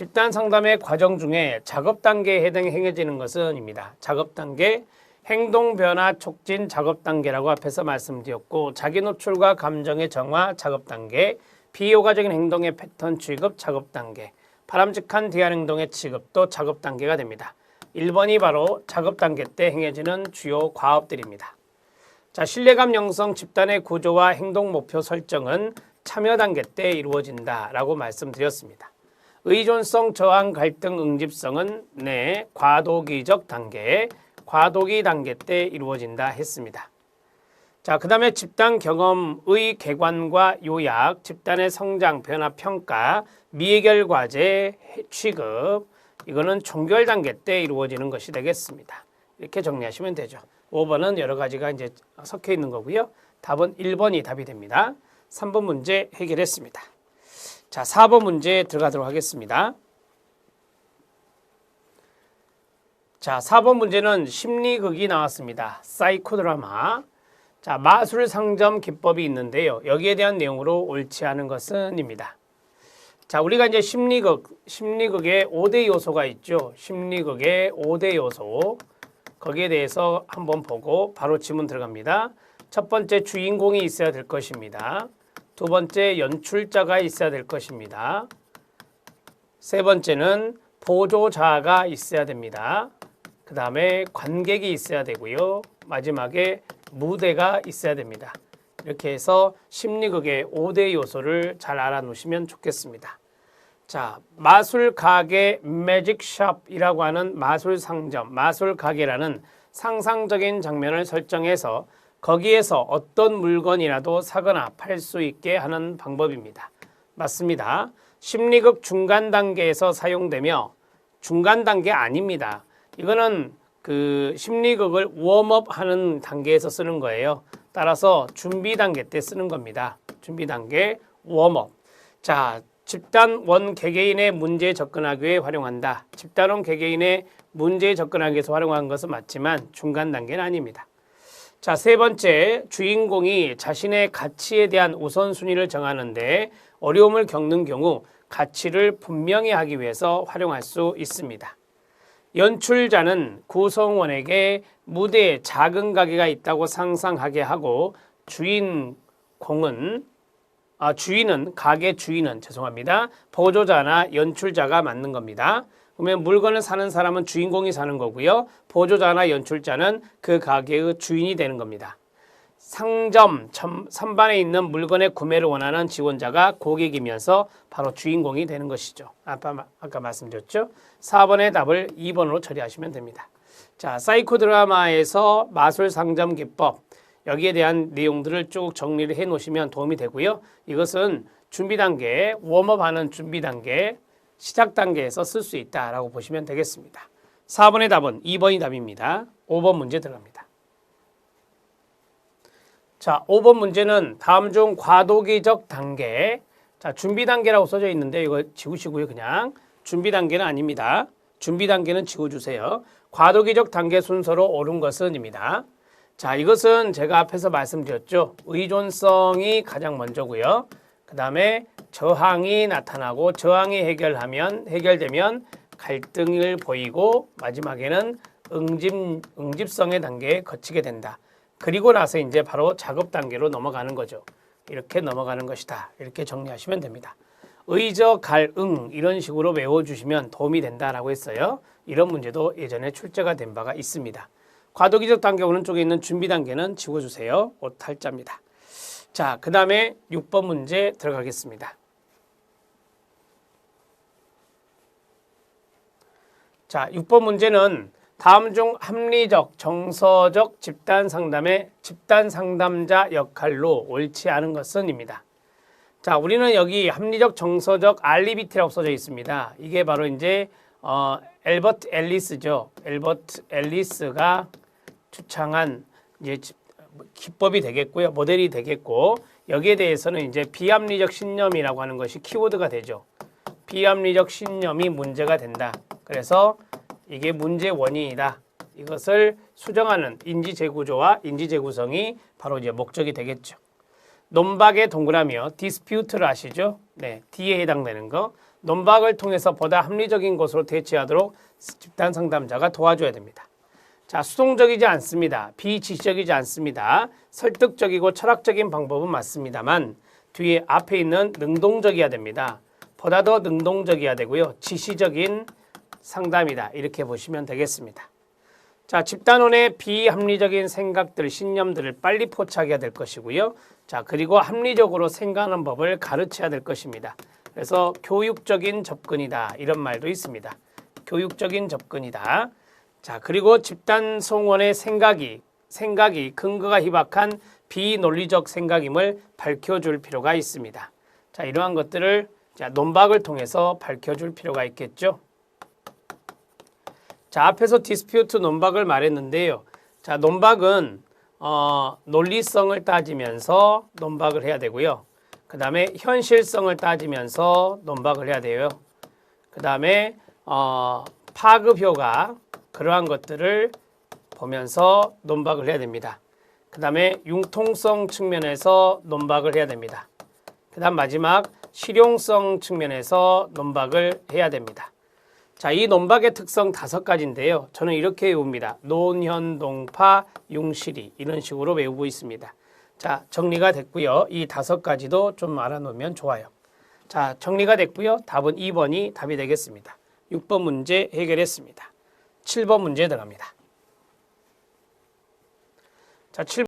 집단 상담의 과정 중에 작업 단계에 해당 행해지는 것은입니다. 작업 단계 행동 변화 촉진 작업 단계라고 앞에서 말씀드렸고 자기 노출과 감정의 정화 작업 단계 비효과적인 행동의 패턴 취급 작업 단계 바람직한 대안 행동의 취급도 작업 단계가 됩니다. 1번이 바로 작업 단계 때 행해지는 주요 과업들입니다. 자, 신뢰감 형성 집단의 구조와 행동 목표 설정은 참여 단계 때 이루어진다라고 말씀드렸습니다. 의존성, 저항, 갈등, 응집성은 네, 과도기적 단계, 과도기 단계 때 이루어진다 했습니다. 자, 그 다음에 집단 경험의 개관과 요약, 집단의 성장, 변화, 평가, 미해결 과제, 취급, 이거는 종결 단계 때 이루어지는 것이 되겠습니다. 이렇게 정리하시면 되죠. 5번은 여러 가지가 이제 섞여 있는 거고요. 답은 1번이 답이 됩니다. 3번 문제 해결했습니다. 자, 4번 문제 들어가도록 하겠습니다. 자, 4번 문제는 심리극이 나왔습니다. 사이코드라마. 자, 마술 상점 기법이 있는데요. 여기에 대한 내용으로 옳지 않은 것은입니다. 자, 우리가 이제 심리극, 심리극에 5대 요소가 있죠. 심리극의 5대 요소. 거기에 대해서 한번 보고 바로 질문 들어갑니다. 첫 번째 주인공이 있어야 될 것입니다. 두 번째 연출자가 있어야 될 것입니다. 세 번째는 보조자가 있어야 됩니다. 그 다음에 관객이 있어야 되고요. 마지막에 무대가 있어야 됩니다. 이렇게 해서 심리극의 5대 요소를 잘 알아놓으시면 좋겠습니다. 자, 마술 가게 매직숍이라고 하는 마술 상점, 마술 가게라는 상상적인 장면을 설정해서 거기에서 어떤 물건이라도 사거나 팔 수 있게 하는 방법입니다. 맞습니다. 심리극 중간 단계에서 사용되며 중간 단계 아닙니다. 이거는 그 심리극을 웜업 하는 단계에서 쓰는 거예요. 따라서 준비 단계 때 쓰는 겁니다. 준비 단계 웜업. 자, 집단 원 개개인의 문제에 접근하기 위해 활용한다. 집단원 개개인의 문제에 접근하기 위해서 활용한 것은 맞지만 중간 단계는 아닙니다. 자, 세 번째, 주인공이 자신의 가치에 대한 우선순위를 정하는데 어려움을 겪는 경우 가치를 분명히 하기 위해서 활용할 수 있습니다. 연출자는 구성원에게 무대에 작은 가게가 있다고 상상하게 하고 주인공은 아, 주인은 가게 주인은 죄송합니다. 보조자나 연출자가 맞는 겁니다. 그러면 물건을 사는 사람은 주인공이 사는 거고요. 보조자나 연출자는 그 가게의 주인이 되는 겁니다. 상점 선반에 있는 물건의 구매를 원하는 지원자가 고객이면서 바로 주인공이 되는 것이죠. 아까, 아까 말씀드렸죠. 4번의 답을 2번으로 처리하시면 됩니다. 자, 사이코 드라마에서 마술 상점 기법 여기에 대한 내용들을 쭉 정리를 해 놓으시면 도움이 되고요. 이것은 준비 단계, 웜업 하는 준비 단계, 시작 단계에서 쓸 수 있다라고 보시면 되겠습니다. 4번의 답은 2번이 답입니다. 5번 문제 들어갑니다. 자, 5번 문제는 다음 중 과도기적 단계. 자, 준비 단계라고 써져 있는데 이거 지우시고요. 그냥 준비 단계는 아닙니다. 준비 단계는 지워주세요. 과도기적 단계 순서로 옳은 것은입니다. 자, 이것은 제가 앞에서 말씀드렸죠. 의존성이 가장 먼저고요. 그 다음에 저항이 나타나고 저항이 해결하면 해결되면 갈등을 보이고 마지막에는 응집 응집성의 단계에 거치게 된다. 그리고 나서 이제 바로 작업 단계로 넘어가는 거죠. 이렇게 넘어가는 것이다. 이렇게 정리하시면 됩니다. 의저, 갈, 응 이런 식으로 외워주시면 도움이 된다라고 했어요. 이런 문제도 예전에 출제가 된 바가 있습니다. 과도기적 단계 오른쪽에 있는 준비 단계는 지워주세요. 오탈자입니다. 자, 그 다음에 6번 문제 들어가겠습니다. 자, 6번 문제는 다음 중 합리적, 정서적 집단 상담의 집단 상담자 역할로 옳지 않은 것은입니다. 자, 우리는 여기 합리적, 정서적 알리비티라고 써져 있습니다. 이게 바로 이제 어, 엘버트 앨리스죠. 엘버트 앨리스가 추창한 이제 기법이 되겠고요. 모델이 되겠고 여기에 대해서는 이제 비합리적 신념이라고 하는 것이 키워드가 되죠. 비합리적 신념이 문제가 된다. 그래서 이게 문제 원인이다. 이것을 수정하는 인지 재구조와 인지 재구성이 바로 이제 목적이 되겠죠. 논박의 동그라미요. 디스퓨트를 아시죠? 네, D에 해당되는 거. 논박을 통해서 보다 합리적인 것으로 대처하도록 집단 상담자가 도와줘야 됩니다. 자, 수동적이지 않습니다. 비지적이지 않습니다. 설득적이고 철학적인 방법은 맞습니다만 뒤에 앞에 있는 능동적이어야 됩니다. 보다 더 능동적이어야 되고요. 지시적인 상담이다. 이렇게 보시면 되겠습니다. 자, 집단원의 비합리적인 생각들, 신념들을 빨리 포착해야 될 것이고요. 자, 그리고 합리적으로 생각하는 법을 가르쳐야 될 것입니다. 그래서 교육적인 접근이다. 이런 말도 있습니다. 교육적인 접근이다. 자, 그리고 집단 송원의 생각이 생각이 근거가 희박한 비논리적 생각임을 밝혀줄 필요가 있습니다. 자, 이러한 것들을 자, 논박을 통해서 밝혀줄 필요가 있겠죠. 자, 앞에서 디스퓨트 논박을 말했는데요. 자, 논박은 어, 논리성을 따지면서 논박을 해야 되고요. 그 다음에 현실성을 따지면서 논박을 해야 돼요. 그 다음에 어, 파급 효과 그러한 것들을 보면서 논박을 해야 됩니다. 그 다음에 융통성 측면에서 논박을 해야 됩니다. 그 다음 마지막 실용성 측면에서 논박을 해야 됩니다. 자, 이 논박의 특성 다섯 가지인데요. 저는 이렇게 외웁니다. 논현 동파 융실이 이런 식으로 외우고 있습니다. 자, 정리가 됐고요. 이 다섯 가지도 좀 알아놓으면 좋아요. 자, 정리가 됐고요. 답은 2번이 답이 되겠습니다. 6번 문제 해결했습니다. 7번 문제 들어갑니다. 자, 7번